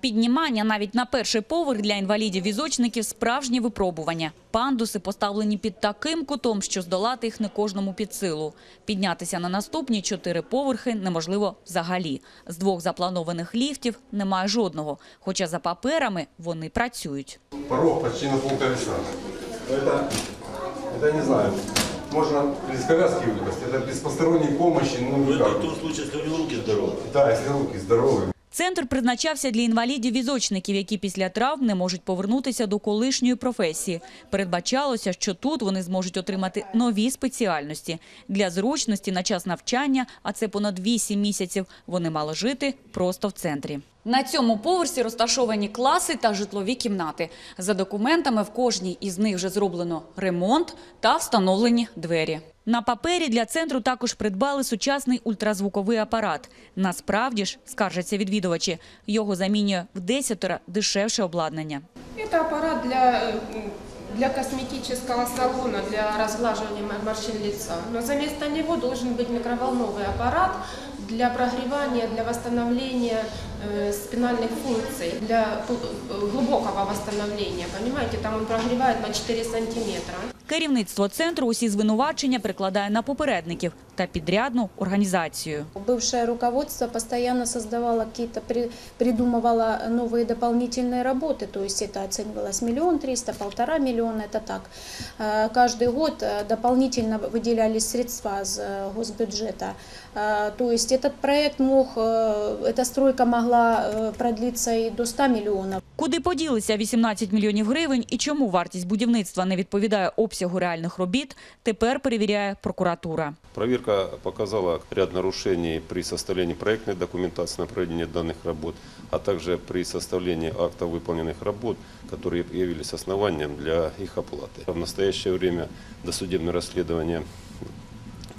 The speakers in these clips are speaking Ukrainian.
Піднімання навіть на перший поверх для інвалідів-візочників – справжнє випробування. Пандуси поставлені під таким кутом, що здолати їх не кожному під силу. Піднятися на наступні чотири поверхи неможливо взагалі. З двох запланованих ліфтів немає жодного, хоча за паперами вони працюють. Порог почти на пол колеса. Но это, это не знаю, можно без коляски вылезть, это без посторонней помощи, ну Ну, это никак. в том случае, если у него руки здоровые. Да, если руки здоровые. Центр призначався для інвалідів-візочників, які після травм не можуть повернутися до колишньої професії. Передбачалося, що тут вони зможуть отримати нові спеціальності. Для зручності на час навчання, а це понад 8 місяців, вони мали жити просто в центрі. На цьому поверсі розташовані класи та житлові кімнати. За документами в кожній із них вже зроблено ремонт та встановлені двері. На папері для центру також придбали сучасний ультразвуковий апарат. Насправді ж, скаржаться відвідувачі, його замінює в десятеро дешевше обладнання. Это аппарат для, э, для косметического салона, для разглаживания м- морщин лица. Но за место него должен быть микроволновый аппарат для прогревания, для восстановления э, спинальных функций, для пу- э, глубокого восстановления. Понимаете, там он прогревает на 4 сантиметра. Керівництво центру усі звинувачення прикладає на попередників та підрядну організацію. Бывшее руководство постоянно создавало какие-то, при- придумывало новые дополнительные работы, то есть это оценивалось миллион триста, полтора миллиона, это так. Э, Каждый год э, дополнительно выделялись средства из э, госбюджета. Э, То есть этот проект мог, э, эта стройка могла э, продлиться и до 100 миллионов. Куди поділися 18 мільйонів гривень і чому вартість будівництва не відповідає обсягу реальних робіт, тепер перевіряє прокуратура. Проверка показала ряд нарушений при составлении проектной документации на проведение данных работ, а также при составлении акта выполненных работ, которые явились основанием для их оплаты. В настоящее время досудебное расследование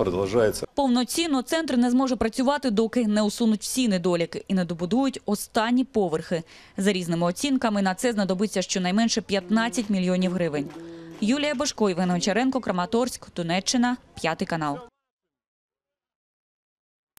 продолжается. Повноцінно центр не зможе працювати, доки не усунуть всі недоліки і не добудують останні поверхи. За різними оцінками на це знадобиться щонайменше 15 мільйонів гривень. Юлія Бошко, Євген Гончаренко, Краматорськ, Донеччина, п'ятий канал.